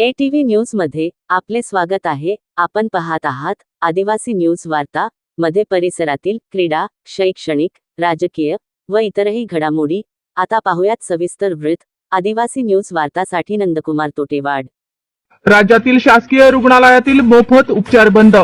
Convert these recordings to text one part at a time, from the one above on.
ए TV न्यूजमध्ये आपले स्वागत आहे. आपण पाहत आहात आदिवासी न्यूज वार्ता मध्ये परिसरातील क्रीडा शैक्षणिक राजकीय व इतरही घडामोडी. आता पाहूयात सविस्तर वृत्त. आदिवासी न्यूज वार्तासाठी नंदकुमार तोटेवाड. राज्यातील शासकीय रुग्णालयातील मोफत उपचार बंद.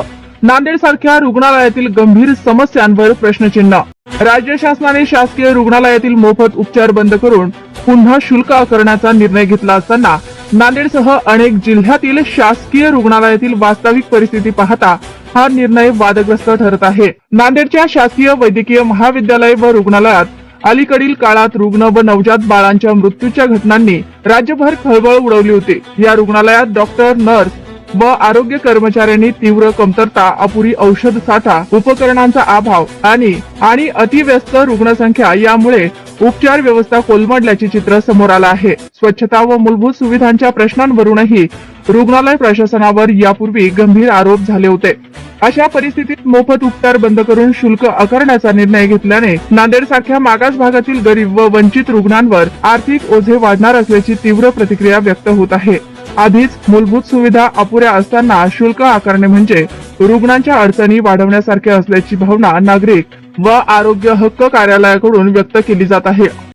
नांदेड सारख्या रुग्णालयातील गंभीर समस्यांवर प्रश्नचिन्ह. राज्य शासनाने शासकीय रुग्णालयातील मोफत उपचार बंद करून पुन्हा शुल्क आकारण्याचा निर्णय घेतला असताना नांदेडसह अनेक जिल्ह्यातील शासकीय रुग्णालयातील वास्तविक परिस्थिती पाहता हा निर्णय वादग्रस्त ठरत आहे. नांदेडच्या शासकीय वैद्यकीय महाविद्यालय व रुग्णालयात अलीकडील काळात रुग्ण व नवजात बाळांच्या मृत्यूच्या घटनांनी राज्यभर खळबळ उडवली होती. या रुग्णालयात डॉक्टर नर्स व आरोग्य कर्मचाऱ्यांनी तीव्र कमतरता अपुरी औषध साठा उपकरणांचा अभाव आणि आणि अतिव्यस्त रुग्णसंख्या यामुळे उपचार व्यवस्था कोलमडल्याचे चित्र समोर आलं आहे. स्वच्छता व मूलभूत सुविधांच्या प्रश्नांवरूनही रुग्णालय प्रशासनावर यापूर्वी गंभीर आरोप झाले होते. अशा परिस्थितीत मोफत उपचार बंद करून शुल्क आकारण्याचा निर्णय घेतल्याने नांदेड सारख्या मागास भागातील गरीब व वंचित रुग्णांवर आर्थिक ओझे वाढणार असल्याची तीव्र प्रतिक्रिया व्यक्त होत आहे. आधीच मूलभूत सुविधा अपुऱ्या असताना शुल्क आकारणे म्हणजे रुग्णांच्या अडचणी वाढवण्यासारखे असल्याची भावना नागरिक व आरोग्य हक्क कार्यालयाकडून व्यक्त केली जात आहे.